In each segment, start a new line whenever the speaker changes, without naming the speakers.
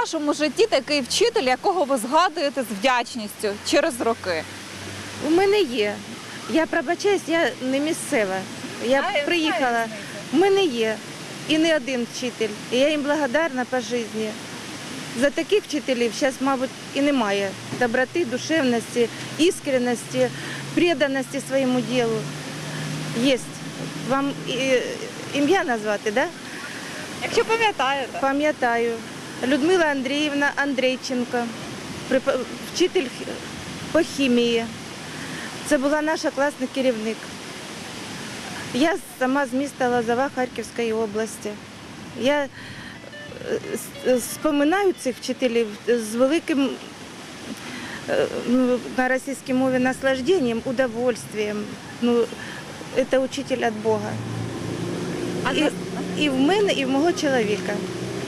Вашому житті такий вчитель, якого ви згадуєте з вдячністю через роки?
У мене є. Я пробачаюсь, я не місцева. Я
Знаю,
приїхала.
знаю
У мене є. І не один вчитель. І я їм благодарна по житті. За таких вчителів зараз, мабуть, і немає. Доброти, душевності, іскренності, преданості своєму ділу. Є. Вам е, ім'я назвати, так? Да?
Якщо пам'ятаєте.
Пам'ятаю. Людмила Андріївна Андрейченко, вчитель по хімії. Це була наша класний керівник. Я сама з міста Лозова Харківської області. Я е, споминаю цих вчителів з великим е, ну, на російській мові наслажденням, удовольствием. Ну, це учитель від Бога. І, і в мене, і в мого чоловіка.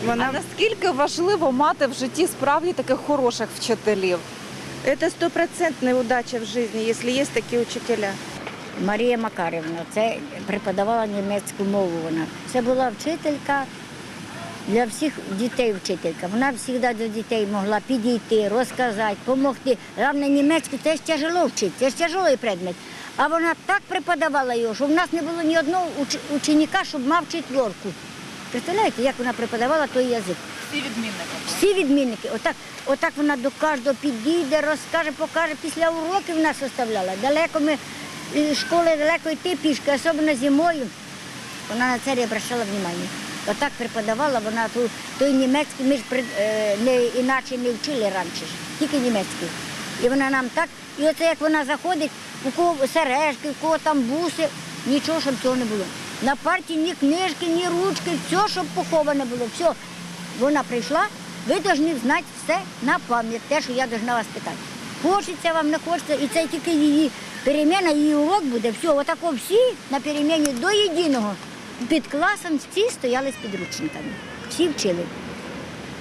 Вона
а наскільки важливо мати в житті справді таких хороших вчителів?
це стопроцентна удача в житті, якщо є такі учителя.
Марія Макарівна, це преподавала німецьку мову. Вона це була вчителька для всіх дітей. Вчителька. Вона завжди до дітей могла підійти, розказати, допомогти. Головне, німецьку це ж тяжело вчити, це ж тяжелий предмет. А вона так преподавала його, що в нас не було ні одного уч- ученика, щоб мав четверку. Представляєте, як вона преподавала той язик?
Всі відмінники.
Всі відмінники. Отак, отак вона до кожного підійде, розкаже, покаже. Після уроків нас оставляла. Далеко ми з школи далеко йти пішки, особливо зимою. Вона на це не обращала увагу. Отак преподавала вона ту, той німецький, ми ж при- е, не, іначе не вчили раніше, тільки німецький. І вона нам так, і оце як вона заходить, у кого сережки, у кого там буси, нічого, щоб цього не було. На парті ні книжки, ні ручки, все, щоб поховане було, все. Вона прийшла, ви повинні знати все на пам'ять, те, що я повинна вас питати. Хочеться вам, не хочеться, і це тільки її переміна, її урок буде. Все, отако всі на переміні до єдиного. Під класом всі стояли з підручниками, всі вчили.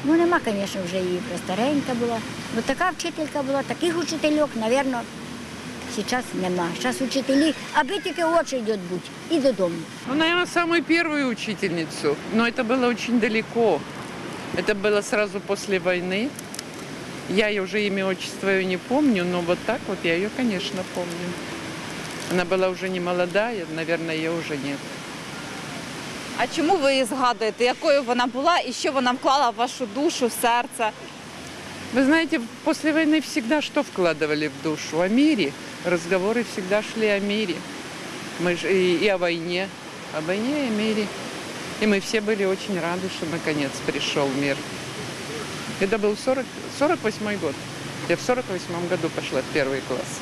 Ну, нема, звісно, вже її старенька була. Ну, така вчителька була, таких учительок, мабуть, зараз нема. Зараз учителі, аби тільки очередь бути і додому.
Ну, наверное, самую первую учительницу. Но это было очень далеко. Это было сразу после войны. Я ее уже имя, отчество ее не помню, но вот так вот я ее, конечно, помню. Она была уже не молодая, наверное, ее уже нет.
А чому ви її згадуєте? Якою вона була і що вона вклала в вашу душу, в серце?
Вы знаете, после войны всегда что вкладывали в душу? О мире. Разговоры всегда шли о мире. Мы же и, и о войне. О войне и о мире. И мы все были очень рады, что наконец пришел мир. Это был 40, 48 год. Я в 48 году пошла в первый класс.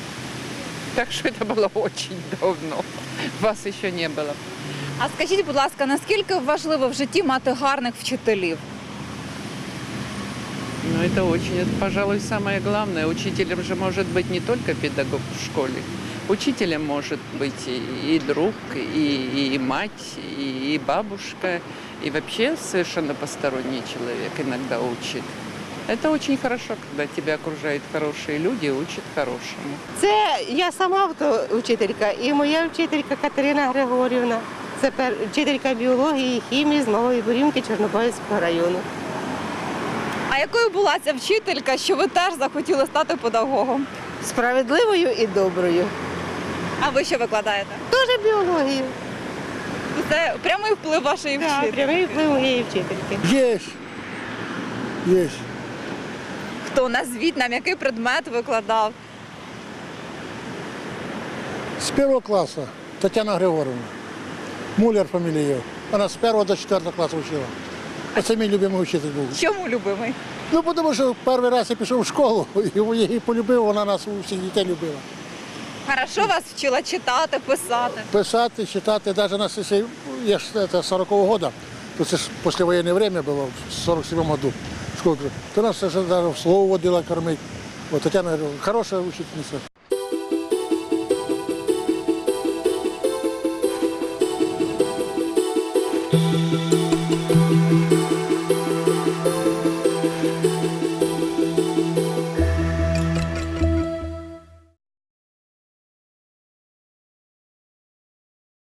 Так что это было очень давно. Вас еще не было.
А скажіть, будь ласка, наскільки важливо в житті мати гарних вчителів?
Но это очень, это, пожалуй, самое главное. Учителем же может быть не только педагог в школе. Учителем может быть и, и друг, и, и мать, и, и бабушка, и вообще совершенно посторонний человек иногда учит. Это очень хорошо, когда тебя окружают хорошие люди и учат хорошему.
Це я сама автоучителька і моя вчителька Катерина Григорівна. Це пер- вчителька біології і хімії з Малої Бурівки Чорнобаївського району.
А якою була ця вчителька, що ви теж захотіли стати педагогом?
Справедливою і доброю.
А ви що викладаєте?
Теж біологію.
Це прямий вплив вашої
Так,
вчительки.
прямий вплив моєї вчительки.
Есть. Есть.
Хто назвіть нам, який предмет викладав?
С первого класса Татьяна Григорьевна. Муляр фамилия ее. Она с первого до четвертого класса учила. Оце мій любимий учитель був.
Чому любимий?
Ну, тому що перший раз я пішов в школу, і її полюбив, вона нас усіх дітей любила.
Хорошо вас вчила читати, писати.
Писати, читати, навіть на сесії, я ж це 40-го года, то це ж післявоєнне время було, в 47-му году. То нас вже навіть в слово водила кормити. От Тетяна хороша учительниця.